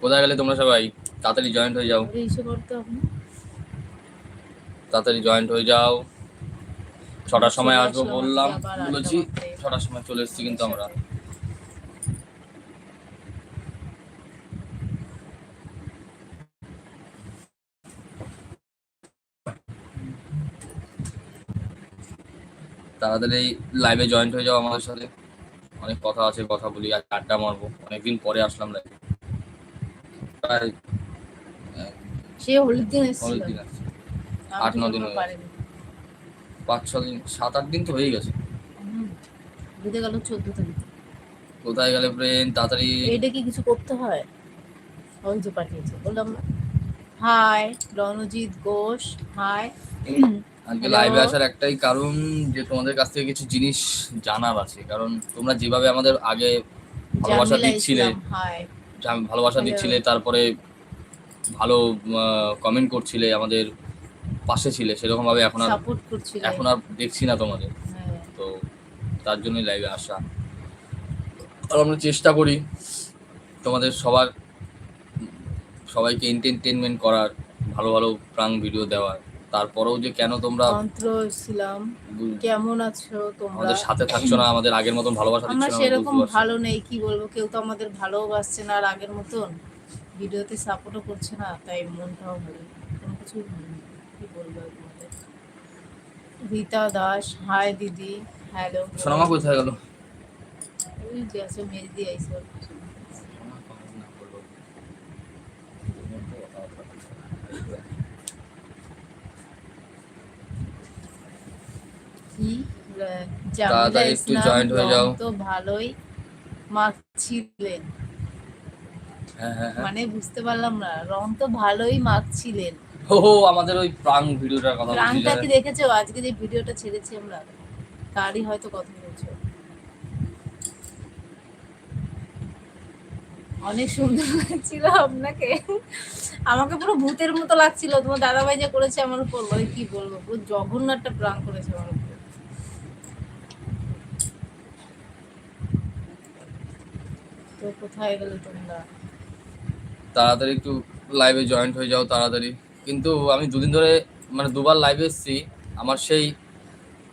কোথায় গেলে তোমরা সবাই? তাড়াতাড়ি জয়েন্ট হয়ে যাও। তাড়াতাড়ি জয়েন্ট হয়ে যাও। ছটার সময় আসব বললাম। বলেছি ছটার সময় চলে এসেছি কিন্তু আমরা। তাড়াতাড়ি লাইভে জয়েন্ট হয়ে যাও আমাদের সাথে। অনেক কথা আছে কথা বলি আর আড্ডা মারবো। অনেকদিন পরে আসলাম লাইভে প্রায় আহ, সে হলুদ দিন এসেছিল। দিন আছে। আট ন দিন বলতে পারিনি। পাঁচ ছ দিন সাত আট দিন তো হয়ে গেছে। বুঝে গেল চোদ্দ তারিখ। কোথায় গেলে ফ্রেন্ড তাড়াতাড়ি? এটা কি কিছু করতে হয়? ওই যে পাঠিয়েছে। বললাম হাই রণজিৎ ঘোষ হাই আজকে লাইভে আসার একটাই কারণ যে তোমাদের কাছ থেকে কিছু জিনিস জানার আছে। কারণ তোমরা যেভাবে আমাদের আগে ভালোবাসা দিচ্ছিলে হাই ভালোবাসা দিচ্ছিলে তারপরে ভালো কমেন্ট করছিলে আমাদের পাশে ছিলে সেরকম ভাবে এখন আর এখন আর দেখছি না তোমাদের। হ্যাঁ। তো তার জন্যই লাইভে আসা। আর আমরা চেষ্টা করি তোমাদের সবার সবাইকে এন্টারটেনমেন্ট করার ভালো ভালো প্রাং ভিডিও দেওয়ার। তারপরেও যে কেন তোমরা বু- কেমন আছো তোমরা? আমাদের সাথে থাকছো না আমাদের আগের মতন ভালোবাসা দিচ্ছ না আমরা সেরকম ভালো নেই কি বলব? কেউ তো আমাদের ভালোবাসছে না আর আগের মতন ভিডিওতে সাপোর্টও করছে না তাই মনটাও ভালো কোনো কিছু কি বলব তোমাদের? রীতা দাস হাই দিদি হ্যালো সোনামা কোথায় গেল? ওই যে আছে মেহেদি আইসো। কি তাড়াতাড়ি একটু joint হয়ে যাও। তো ভালোই মাখছিলেন। হ্যাঁ হ্যাঁ হ্যাঁ। মানে বুঝতে পারলাম না রং তো ভালোই মাখছিলেন। ও আমাদের ওই প্রাং ভিডিওটার কথা বলছি রংটা কি দেখেছ? আজকে যে ভিডিওটা ছেড়েছি আমরা তারই হয়তো কথা বলছো। অনেক সুন্দর লাগছিল আপনাকে। আমাকে পুরো ভূতের মতো লাগছিল। তোমার দাদাভাই যে করেছে আমার উপর কি বলব? পুরো জঘন্য একটা প্রাণ করেছে আমার উপর। তো কোথায় গেলে তোমরা? তাড়াতাড়ি একটু লাইভে জয়েন্ট হয়ে যাও তাড়াতাড়ি। কিন্তু আমি দুদিন ধরে মানে দুবার লাইভে এসেছি আমার সেই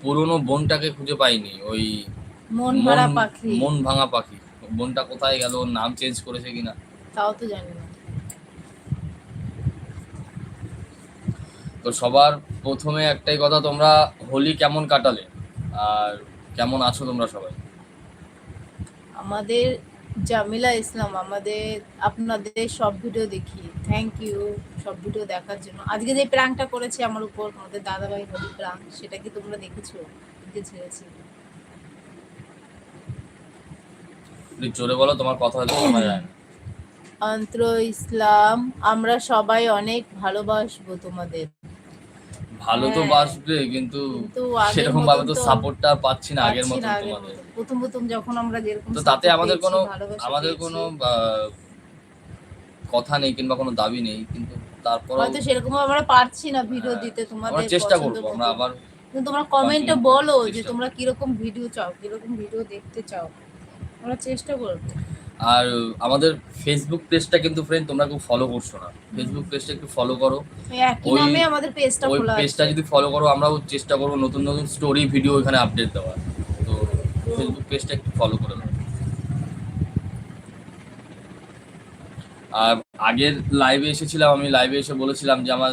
পুরনো বোনটাকে খুঁজে পাইনি ওই মন মন- পাখি। মন ভাঙা পাখি। বোনটা কোথায় গেল ওর নাম চেঞ্জ করেছে কিনা। তাও তো জানি না। তো সবার প্রথমে একটাই কথা তোমরা হোলি কেমন কাটালে? আর কেমন আছো তোমরা সবাই? আমাদের জামিলা ইসলাম আমাদের আপনাদের সব ভিডিও দেখি। থ্যাংক ইউ সব ভিডিও দেখার জন্য। আজকে যে প্র্যাঙ্কটা করেছে আমার উপর আমাদের দাদাভাই হোলি প্র্যাঙ্ক সেটা কি তোমরা দেখেছ? যে ছেড়েছি। জোরে বলো তোমার কথা হয়তো শোনা যায় না। অন্ত্র ইসলাম আমরা সবাই অনেক ভালোবাসবো তোমাদের। ভালো তো হ্যাঁ। বাসবে কিন্তু সেরকম ভাবে তো সাপোর্টটা পাচ্ছি না আগের আগের তোমাদের। প্রথম প্রথম যখন আমরা যেরকম তো তাতে আমাদের কোনো আমাদের কোনো কথা নেই কিংবা কোনো দাবি নেই কিন্তু তারপর হয়তো সেরকম আমরা পারছি না ভিডিও হ্যাঁ, দিতে তোমাদের চেষ্টা করব মতো। আমরা আবার কিন্তু তোমরা কমেন্টে বলো যে তোমরা কীরকম ভিডিও চাও কীরকম ভিডিও দেখতে চাও। আমরা চেষ্টা করব। আর আমাদের ফেসবুক পেজটা কিন্তু ফ্রেন্ড তোমরা খুব ফলো করছ না। ফেসবুক পেজটা একটু ফলো করো। ওই আমাদের পেজটা ওই পেজটা যদি ফলো করো আমরাও চেষ্টা করব নতুন নতুন স্টোরি ভিডিও এখানে আপডেট দেওয়ার। তো ফেসবুক পেজটা একটু ফলো করে নাও। আর আগের লাইভে এসেছিলাম আমি লাইভে এসে বলেছিলাম যে আমার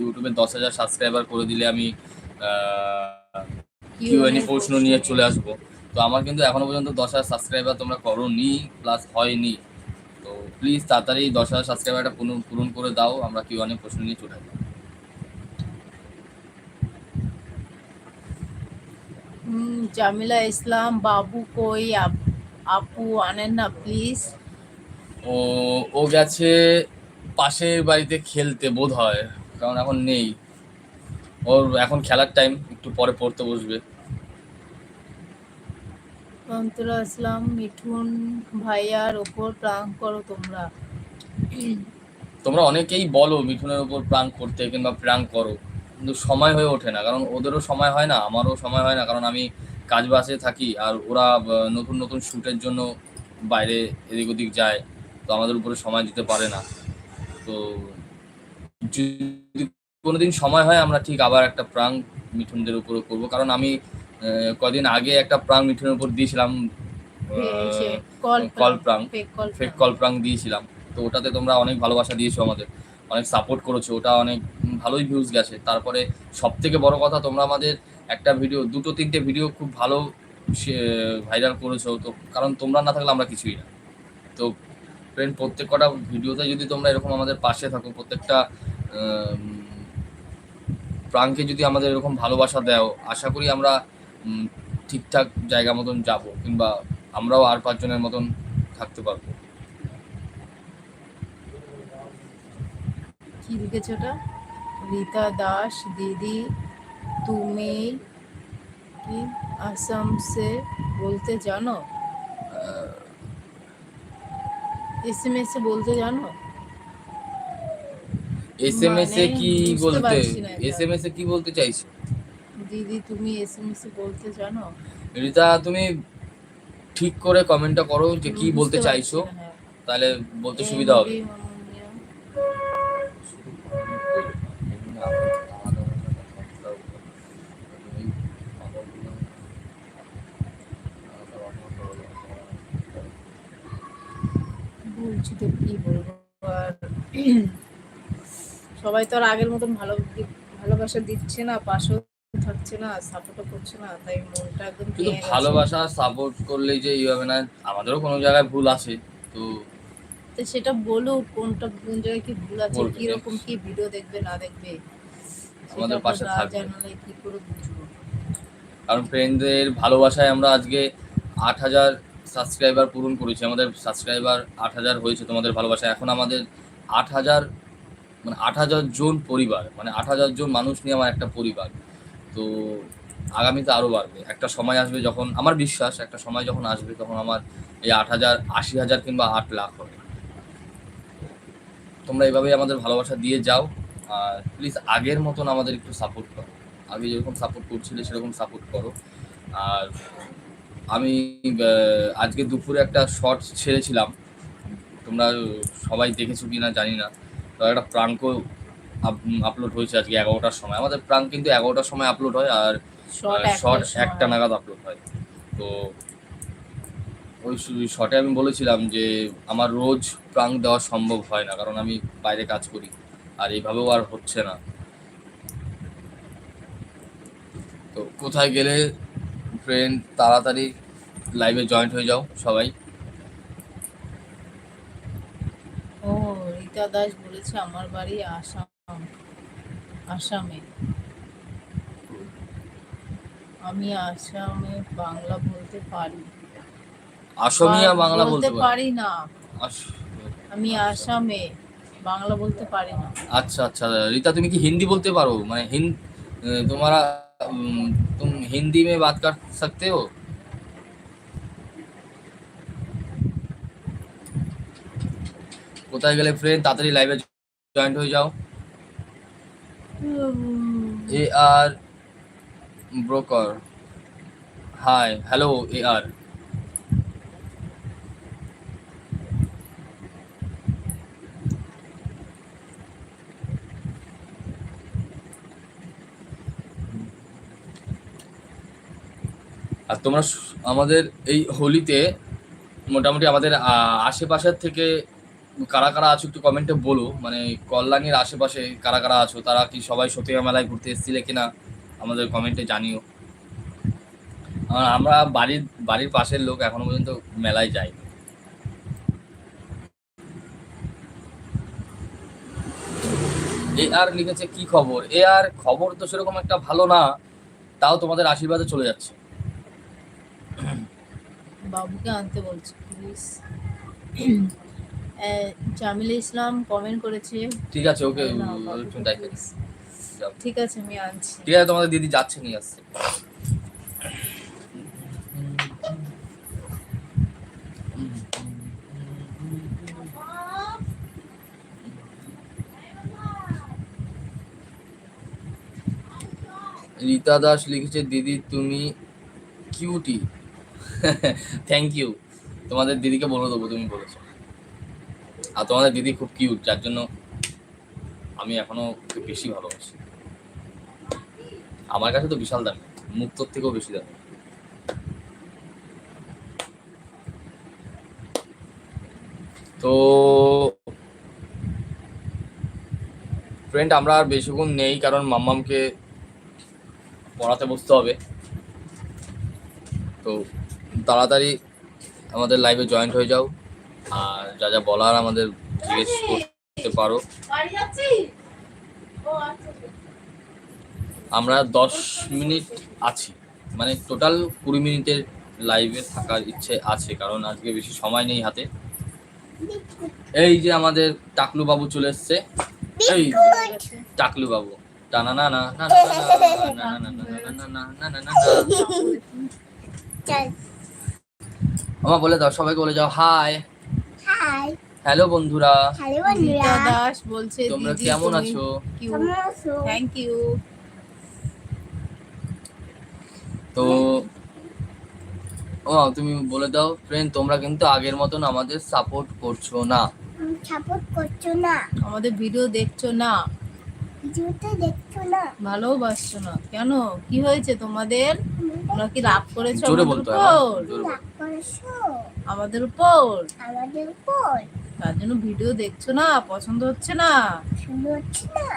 ইউটিউবে দশ হাজার সাবস্ক্রাইবার করে দিলে আমি কিউএনই Q&A প্রশ্ন নিয়ে চলে আসব। তো আমার কিন্তু এখনও পর্যন্ত দশ হাজার সাবস্ক্রাইবার তোমরা করো নি প্লাস হয়নি। তো প্লিজ তাড়াতাড়ি দশ হাজার সাবস্ক্রাইবারটা পূরণ পূরণ করে দাও আমরা কি অনেক প্রশ্ন নিয়ে চলে হুম, জামিলা ইসলাম বাবু কই আপ- আপু আনেন না প্লিজ ও ও গেছে পাশের বাড়িতে খেলতে বোধ হয় কারণ এখন নেই। ওর এখন খেলার টাইম একটু পরে পড়তে বসবে। অন্তরা ইসলাম মিঠুন ভাইয়ার ওপর প্রাং করো তোমরা। তোমরা অনেকেই বলো মিঠুনের উপর প্রাং করতে কিংবা প্রাং করো, কিন্তু সময় হয়ে ওঠে না, কারণ ওদেরও সময় হয় না, আমারও সময় হয় না, কারণ আমি কাজ বাসে থাকি আর ওরা নতুন নতুন শ্যুটের জন্য বাইরে এদিক ওদিক যায়, তো আমাদের উপরে সময় দিতে পারে না। তো যদি কোনোদিন সময় হয়, আমরা ঠিক আবার একটা প্রাং মিঠুনদের উপরে করব, কারণ আমি কদিন আগে একটা প্রাং মিঠুনের উপর দিয়েছিলাম call prank fake call prank. দিয়েছিলাম। তো ওটাতে তোমরা অনেক ভালোবাসা দিয়েছ আমাদের অনেক সাপোর্ট করেছ ওটা অনেক ভালোই ভিউজ গেছে। তারপরে সব থেকে বড় কথা তোমরা আমাদের একটা ভিডিও দুটো তিনটে ভিডিও খুব ভালো ভাইরাল করেছ। তো কারণ তোমরা না থাকলে আমরা কিছুই না। তো ফ্রেন্ড প্রত্যেক কটা ভিডিওতে যদি তোমরা এরকম আমাদের পাশে থাকো প্রত্যেকটা প্রাণকে যদি আমাদের এরকম ভালোবাসা দাও আশা করি আমরা ঠিকঠাক জায়গা মতন যাব কিংবা আমরাও আর পাঁচজনের মতন থাকতে পারব। কি লিখেছে ওটা? রীতা দাস দিদি তুমি কি আসাম সে বলতে জানো? এস এম এস এ বলতে জানো? এস এম এস এ মানে কি বলতে? পারছি না এটা। এস এম এস এ কি বলতে চাইছো? দিদি তুমি এস এম এস বলতে জানো? রিতা তুমি ঠিক করে কমেন্টটা করো যে কি বলতে চাইছো। হ্যাঁ। তাহলে বলতে সুবিধা হবে। বলছি তো কি বলব আর সবাই তো আর আগের মতন ভালো ভালোবাসা দিচ্ছে না পাশেও থাকছে না সাপোর্টও করছে না তাই মনটা একদম কিন্তু ভালোবাসা সাপোর্ট করলেই যে ই হবে না আমাদেরও কোনো জায়গায় ভুল আছে তো তো সেটা বলুক কোনটা কোন জায়গায় কি ভুল আছে কি রকম কি ভিডিও দেখবে না দেখবে আমাদের পাশে থাকবে। কি করে বুঝব? কারণ ফ্রেন্ডদের ভালোবাসায় আমরা আজকে আট হাজার সাবস্ক্রাইবার পূরণ করেছি আমাদের সাবস্ক্রাইবার আট হাজার হয়েছে তোমাদের ভালোবাসা এখন আমাদের আট হাজার মানে আট হাজার জন পরিবার মানে আট হাজার জন মানুষ নিয়ে আমার একটা পরিবার। তো আগামীতে আরও বাড়বে। একটা সময় আসবে যখন, আমার বিশ্বাস, একটা সময় যখন আসবে তখন আমার এই আট হাজার, আশি হাজার কিংবা আট লাখ হবে। তোমরা এভাবেই আমাদের ভালোবাসা দিয়ে যাও, আর প্লিজ আগের মতন আমাদের একটু সাপোর্ট করো। আগে যেরকম সাপোর্ট করছিলে সেরকম সাপোর্ট করো। আর আমি আজকে দুপুরে একটা শর্ট ছেড়েছিলাম। তোমরা সবাই দেখেছ কি না জানি না। তো একটা প্রাঙ্ক আপলোড হয়েছে আজকে এগারোটার সময়। আমাদের প্রাঙ্ক কিন্তু এগারোটার সময় আপলোড হয় আর শর্ট একটা নাগাদ আপলোড হয়। তো ওই শর্টে আমি বলেছিলাম যে আমার রোজ প্রাঙ্ক দেওয়া সম্ভব হয় না কারণ আমি বাইরে কাজ করি আর এইভাবেও আর হচ্ছে না। তো কোথায় গেলে ফ্রেন্ড তাড়াতাড়ি লাইভে জয়েন্ট হয়ে যাও সবাই। ও রীতা দাস বলেছে আমার বাড়ি আসাম। আসামে আমি আসামে বাংলা বলতে পারি অসমিয়া বা- বাংলা বলতে পারি পারি না আস- আমি আসামে বাংলা বলতে পারি না अच्छा अच्छा रीता तुम की हिंदी बोलते पारो मैं हिंद तुम्हारा उम, तुम हिंदी में बात कर सकते हो কোথায় গেলে ফ্রেন্ড তাড়াতাড়ি লাইভে জয়েন্ট হয়ে যাও A R broker hi hello A R R তোমরা আমাদের এই হোলিতে মোটামুটি আমাদের আশেপাশের থেকে কারা কারা আছো একটু কমেন্টে বলো। মানে কল্যাণীর আশেপাশে কারা কারা আছো? তারা কি সবাই সতীয়া মেলায় ঘুরতে এসেছিলে কিনা? আমাদের কমেন্টে জানিও। আর আমরা বাড়ির বাড়ির পাশের লোক এখনও পর্যন্ত মেলায় যাই এ আর লিখেছে, কি খবর? এ আর খবর তো সেরকম একটা ভালো না, তাও তোমাদের আশীর্বাদে চলে যাচ্ছে। বাবুকে আনতে বলছি প্লিজ জামিল ইসলাম কমেন্ট করেছে। ঠিক আছে ওকে ঠিক আছে আমি আনছি। ঠিক আছে তোমাদের দিদি যাচ্ছে নিয়ে আসছে। রীতা দাস লিখেছে দিদি তুমি কিউটি থ্যাংক ইউ তোমাদের দিদিকে বলে দেবো তুমি বলেছ। আর তোমাদের দিদি খুব কিউট যার জন্য আমি এখনও ওকে বেশি ভালোবাসি। আমার কাছে তো বিশাল দামি মুক্তর থেকেও বেশি দামি। তো ফ্রেন্ড আমরা আর বেশিক্ষণ নেই, কারণ মাম্মামকে পড়াতে বসতে হবে। তো তাড়াতাড়ি আমাদের লাইভে জয়েন্ট হয়ে যাও। আর যা যা বলার আমাদের জিজ্ঞেস করতে পারো। আমরা দশ মিনিট আছি। মানে টোটাল কুড়ি মিনিটের লাইভে থাকার ইচ্ছে আছে, কারণ আজকে বেশি সময় নেই হাতে। এই যে আমাদের টাকলু বাবু চলে এসছে। এই টাকলু বাবু। না না না না না না না না না আমার বলে দাও সবাইকে বলে যাও হাই হাই হ্যালো বন্ধুরা। হ্যালো বন্ধুরা। দাস বলছে তোমরা কেমন আছো? কেমন আছো? থ্যাংক ইউ তো ও তুমি বলে দাও ফ্রেন্ড তোমরা কিন্তু আগের মতন আমাদের সাপোর্ট করছ না। সাপোর্ট করছ না। আমাদের ভিডিও দেখছ না। ভিডিওতে দেখছ না। ভালোবাসছো না। কেন? কি হয়েছে তোমাদের? তোমরা কি রাগ করেছ জোরে বলতে। রাগ করেছ? আমাদের উপর। আমাদের উপর। তার জন্য ভিডিও দেখছ না? পছন্দ হচ্ছে না? হচ্ছে না।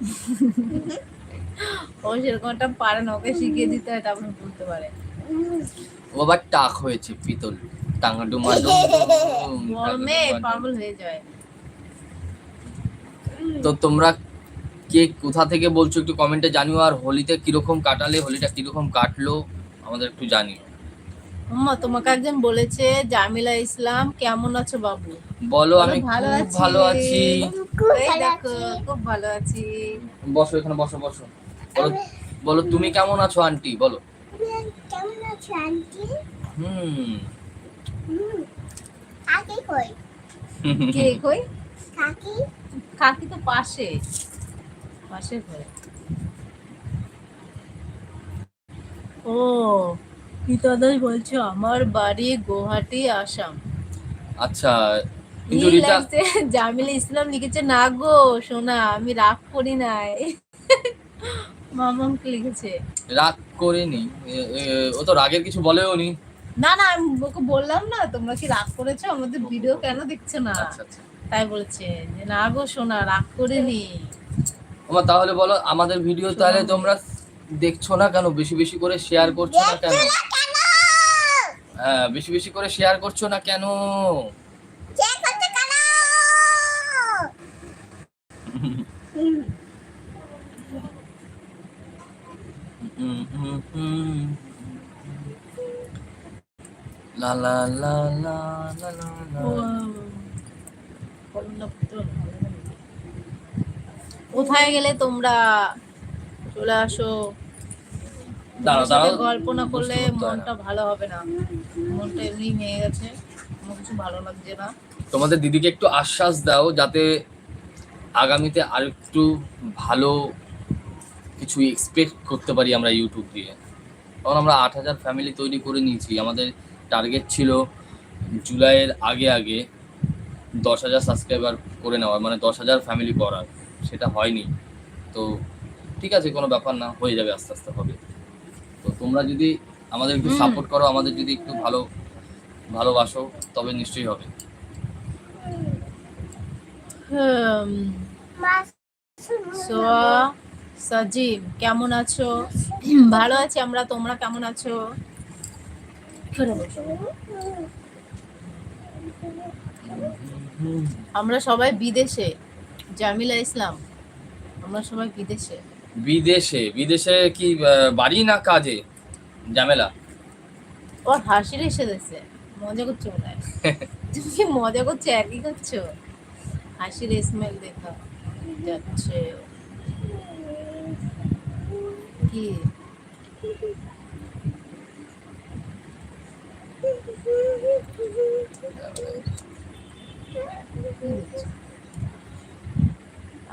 ও সেরকম একটা পারে না ওকে শিখিয়ে দিতে হয় তারপরে বলতে পারে। ও আবার টাক হয়েছে পিতল। টাঙ্গা ডুমা গরমে পাগল হয়ে যায়। তো তোমরা কে কোথা থেকে বলছো একটু কমেন্টে জানিও আর হোলিতে কীরকম কাটালে হোলিটা কীরকম কাটলো আমাদের একটু জানিও। আম্মা তোমাকে একজন বলেছে জামিলা ইসলাম কেমন আছো বাবু? বলো আমি ভালো আছি। ভালো আছি। খুব ভালো আছি। খুব ভালো আছি। বসো এখানে বসো বসো। বলো তুমি কেমন আছো আন্টি? বলো। কেমন আছো আন্টি? হুম। হুম। কাকি কই? কে কই? কাকি? কাকি তো পাশে। পাশে ঘরে। ও পিতাদাস বলছো আমার বাড়ি গুয়াহাটি আসাম। আচ্ছা কিন্তু নীল রিতা লাগছে, জামিল ইসলাম লিখেছে না গো সোনা আমি রাগ করি নাই। মামামকে লিখেছে। রাগ করেনি এ- এ- ও তো রাগের কিছু বলেও নি। না না আমি ওকে বললাম না তোমরা কি রাগ করেছ? আমাদের ভিডিও কেন দেখছ না? আচ্ছা আচ্ছা। তাই বলেছে যে না গো সোনা রাগ করিনি। আমার তাহলে বলো আমাদের ভিডিও তাহলে তোমরা দেখছ না কেন? বেশি বেশি করে শেয়ার করছ না কেন? বেশি বেশি করে শেয়ার করছ না কেন। লা লা লা লা লা লা। কোথায় গেলে তোমরা চলে আসো দাঁড়াও দাঁড়াও গল্প না করলে। মনটা ভালো হবে না তোমাদের দিদিকে একটু আশ্বাস দাও যাতে আগামীতে আর একটু ভালো কিছু এক্সপেক্ট করতে পারি আমরা ইউটিউব দিয়ে। তখন আমরা আট হাজার ফ্যামিলি তৈরি করে নিয়েছি। আমাদের টার্গেট ছিল জুলাইয়ের আগে আগে দশ হাজার সাবস্ক্রাইবার করে নেওয়ার মানে দশ হাজার ফ্যামিলি করার। সেটা হয়নি। তো ঠিক আছে, কোনো ব্যাপার না, হয়ে যাবে আস্তে আস্তে, হবে। তো তোমরা যদি আমাদের একটু সাপোর্ট করো আমাদের যদি একটু ভালো ভালোবাসো তবে নিশ্চয়ই হবে। সাজিম কেমন আছো? ভালো আছি আমরা তোমরা কেমন আছো? আমরা সবাই বিদেশে জামিলা ইসলাম। আমরা সবাই বিদেশে। বিদেশে বিদেশে কি বাড়ি না কাজে? ঝামেলা। ওর হাসির এসে দিচ্ছে মজা করছ মনে হয়। তুমি কি মজা করছ, একই করছ। হাসির স্মেল দেখা। যাচ্ছে। কি?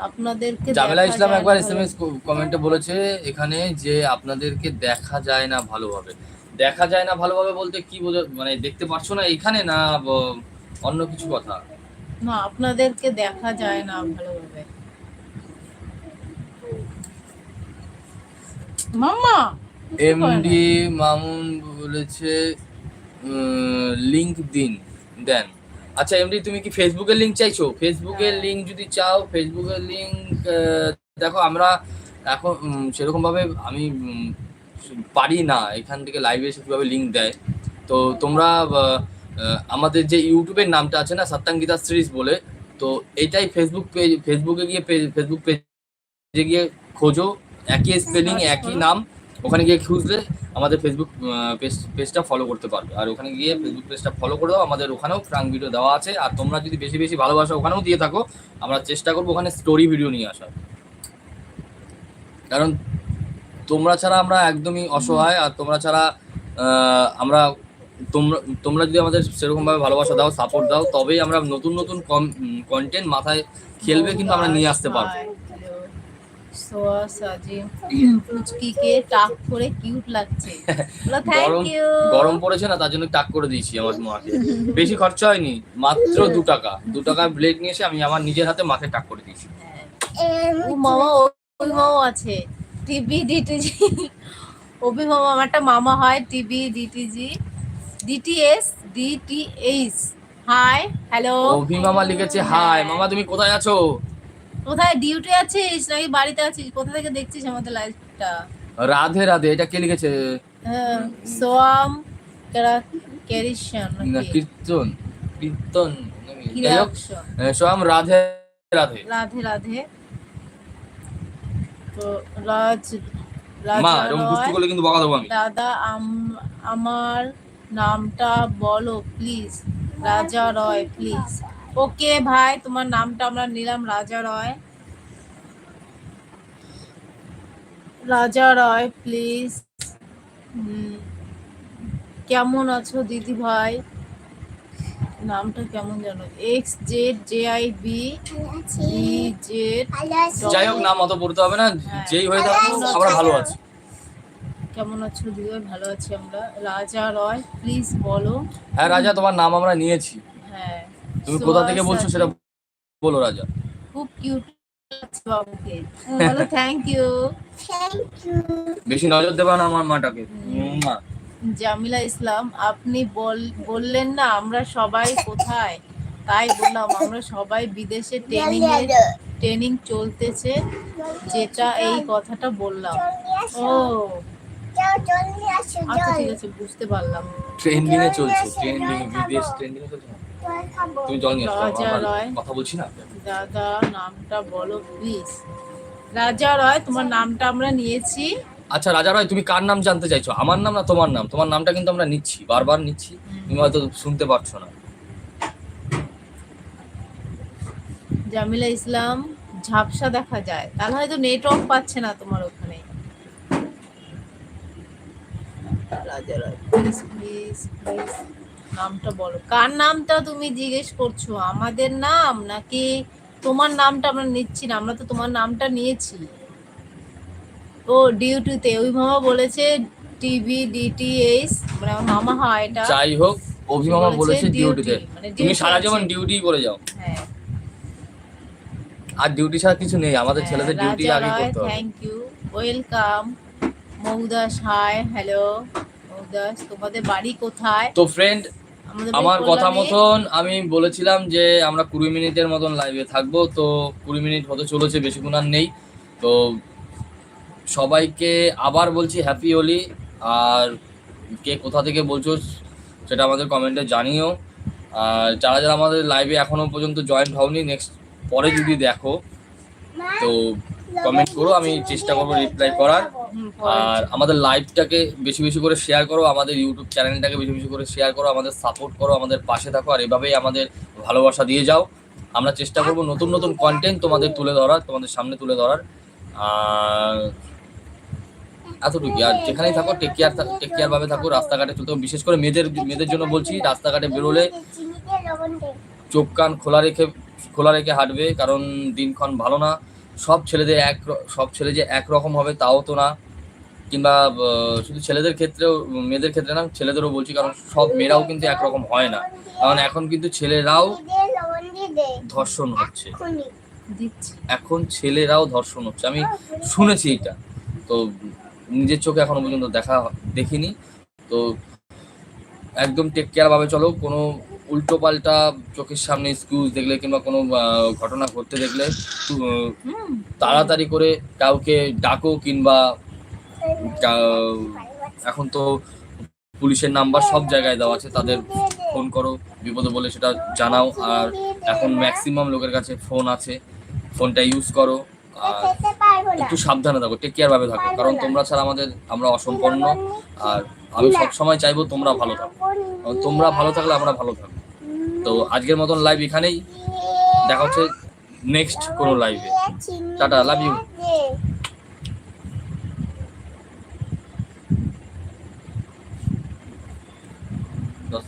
আপনাদেরকে জামেলা ইসলাম একবার না। এস কমেন্টে বলেছে এখানে যে আপনাদেরকে দেখা যায় না ভালোভাবে। দেখা যায় না ভালোভাবে বলতে কি বোঝা মানে দেখতে পারছ না এখানে না অন্য কিছু কথা? না আপনাদেরকে দেখা যায় না ভালোভাবে। মাম্মা এমডি মামুন বলেছে লিংক দিন দেন। আচ্ছা এমডি তুমি কি ফেসবুকের লিংক চাইছো? ফেসবুকের হ্যাঁ। লিংক যদি চাও ফেসবুকের লিংক দেখো আমরা এখন উম, সেরকম ভাবে আমি পারি না। এখান থেকে লাইভে এসে কীভাবে লিংক দেয়? তো তোমরা আমাদের যে ইউটিউবের নামটা আছে না সত্যাঙ্গিতা সিরিজ বলে তো এটাই ফেসবুক পেজ ফেসবুকে গিয়ে ফেসবুক পেজে গিয়ে খোঁজো। একই স্পেলিং Search একই নাম। ওখানে গিয়ে খুঁজলে আমাদের ফেসবুক পেজ পেজটা ফলো করতে পারবে। আর ওখানে গিয়ে ফেসবুক পেজটা ফলো করে দাও, আমাদের ওখানেও প্রাং ভিডিও দেওয়া আছে। আর তোমরা যদি বেশি বেশি ভালোবাসা, ওখানেও দিয়ে থাকো। আমরা চেষ্টা করব ওখানে স্টোরি ভিডিও নিয়ে আসার। কারণ তোমরা ছাড়া আমরা একদমই অসহায়, আর তোমরা ছাড়া আমরা তোমরা তোমরা যদি আমাদের সেরকমভাবে ভালোবাসা দাও সাপোর্ট দাও, তবেই আমরা নতুন নতুন কন্টেন্ট মাথায় খেলবে, কিন্তু আমরা নিয়ে আসতে পারব। সোয়া সাজিম পুচকিকে টাক করে কিউট লাগছে। বলো থ্যাংক গরম ইউ গরম পড়েছে না তার জন্য টাক করে দিয়েছি আমার মাকে। বেশি খরচা হয়নি মাত্র দু টাকা। দু টাকা ব্লেড নিয়ে এসে আমি আমার নিজের হাতে মাকে টাক করে দিয়েছি। ও মামা ওই মামা আছে ডিটিজি। হয় DTG. DTS DTH. Hi hello. Abhi মামা লিখেছে হাই মামা তুমি কোথায় আছো? কোথায় ডিউটি আছিস নাকি বাড়িতে আছিস? কোথা থেকে দেখছিস আমাদের লাইভটা রাধে রাধে এটা কে লিখেছে? হ্যাঁ, সোয়াম কেরা কেরিশন না, কীর্তন কীর্তন আহ, সোয়াম রাধে রাধে। রাধে রাধে। তো রাজ মা এরকম দুষ্টু করলে কিন্তু বকা দেবো আমি। দাদা আম- আমার নামটা বলো প্লিজ রাজা রয় প্লিজ ওকে ভাই তোমার নামটা আমরা নিলাম রাজা রয়। রাজা রয় প্লিজ কেমন আছো দিদি ভাই? নামটা কেমন জানো X Z J I B Z যাই হোক নাম অত পড়তে হবে না। হ্যাঁ। যেই হয়ে থাকুক আমরা ভালো আছি। কেমন আছো দিদি ভাই? ভালো আছি আমরা। রাজা রয় প্লিজ বলো। হ্যাঁ রাজা তোমার নাম আমরা নিয়েছি। হ্যাঁ। তুমি কোথা থেকে বলছো সেটা বলো রাজা। খুব কিউট বাবুকে বলো থ্যাংক ইউ থ্যাংক ইউ বেশি নজর দেবা না আমার মাটাকে। মা। জামিলা ইসলাম আপনি বল- বললেন না আমরা সবাই কোথায়? তাই বললাম আমরা সবাই বিদেশে ট্রেনিং ট্রেনিং চলতেছে। যেটা এই কথাটা বললাম। ও। আচ্ছা ঠিক আছে বুঝতে পারলাম। ট্রেন্ডিং এ চলছে ট্রেন্ডিং বিদেশ ট্রেন্ডিং এ চলছে। না? জল খাব তুমি জল নিয়ে রাজা রয়। কথা বলছি না দাদা নামটা বলো প্লিজ রাজা রয় তোমার নামটা আমরা নিয়েছি। আচ্ছা রাজা রয় তুমি কার নাম জানতে চাইছো? আমার নাম না তোমার নাম? তোমার নামটা কিন্তু আমরা নিচ্ছি বারবার নিচ্ছি। তুমি হয়তো শুনতে পারছ না। জামিলা ইসলাম ঝাপসা দেখা যায়। তাহলে হয়তো নেটওয়ার্ক পাচ্ছে না তোমার ওখানে। রাজা রয় প্লিজ প্লিজ প্লিজ নামটা বলো। কার নামটা তুমি জিজ্ঞেস করছ? আমাদের নাম নাকি তোমার নামটা আমরা নিচ্ছি না? আমরা তো তোমার নামটা নিয়েছি। ও ডিউটিতে। মামা বলেছে টিভি ডিটিএইচ। মানে আমার মামা হয় এটা। যাই হোক অভিমামা বলেছে ডিউটিতে। মানে তুমি সারা জীবন ডিউটি করে যাও। হ্যাঁ। আর ডিউটি ছাড়া কিছু নেই। আমাদের ছেলেদের ডিউটি আগে করতে হবে। Thank you welcome Moudas hi hello Moudas তোমাদের বাড়ি কোথায়? তো ফ্রেন্ড আমার কথা মতন আমি বলেছিলাম যে আমরা কুড়ি মিনিটের মতন লাইভে থাকব তো কুড়ি মিনিট হতে চলেছে বেশিক্ষণ আর নেই। তো সবাইকে আবার বলছি হ্যাপি হোলি আর কে কোথা থেকে বলছো সেটা আমাদের কমেন্টে জানিও। আর যারা যারা আমাদের লাইভে এখনও পর্যন্ত জয়েন্ট হওনি নেক্সট পরে যদি দেখো তো কমেন্ট করো আমি চেষ্টা করব রিপ্লাই করার। আর আমাদের লাইভটাকে বেশি বেশি করে শেয়ার করো আমাদের ইউটিউব চ্যানেলটাকে বেশি বেশি করে শেয়ার করো আমাদের সাপোর্ট করো আমাদের পাশে থাকো আর এভাবেই আমাদের ভালোবাসা দিয়ে যাও। আমরা চেষ্টা করব নতুন নতুন কন্টেন্ট তোমাদের তুলে ধরার তোমাদের সামনে তুলে ধরার। আর এতটুকু আর যেখানেই থাকো টেক কেয়ার টেক কেয়ার ভাবে থাকো রাস্তাঘাটে চলতে বিশেষ করে মেয়েদের মেয়েদের জন্য বলছি রাস্তাঘাটে বেরোলে চোখ কান খোলা রেখে খোলা রেখে হাঁটবে কারণ দিনক্ষণ ভালো না। সব ছেলেদের এক সব ছেলে যে একরকম হবে তাও তো না। কিংবা শুধু ছেলেদের ক্ষেত্রেও মেয়েদের ক্ষেত্রে না ছেলেদেরও বলছি কারণ সব মেয়েরাও কিন্তু একরকম হয় না। কারণ এখন কিন্তু ছেলেরাও ধর্ষণ হচ্ছে। এখন ছেলেরাও ধর্ষণ হচ্ছে। আমি শুনেছি এটা। তো নিজের চোখে এখনও পর্যন্ত দেখা দেখিনি। তো একদম টেক কেয়ার ভাবে চলো। কোনো উল্টো পাল্টা চোখের সামনে স্কুজ দেখলে কিংবা কোনো ঘটনা ঘটতে দেখলে তাড়াতাড়ি করে কাউকে ডাকো কিংবা এখন তো পুলিশের নাম্বার সব জায়গায় দেওয়া আছে তাদের ফোন করো বিপদে বলে সেটা জানাও। আর এখন ম্যাক্সিমাম লোকের কাছে ফোন আছে ফোনটা ইউজ করো। আর একটু সাবধানে থাকো টেক কেয়ার ভাবে থাকো। কারণ তোমরা ছাড়া আমাদের আমরা অসম্পন্ন আর আমি সব সময় চাইব তোমরা ভালো থাকো। তোমরা ভালো থাকলে আমরা ভালো থাকব। তো আজকের মতন লাইভ এখানেই। দেখা হচ্ছে নেক্সট কোনো লাইভে টাটা, লাভ you. দশ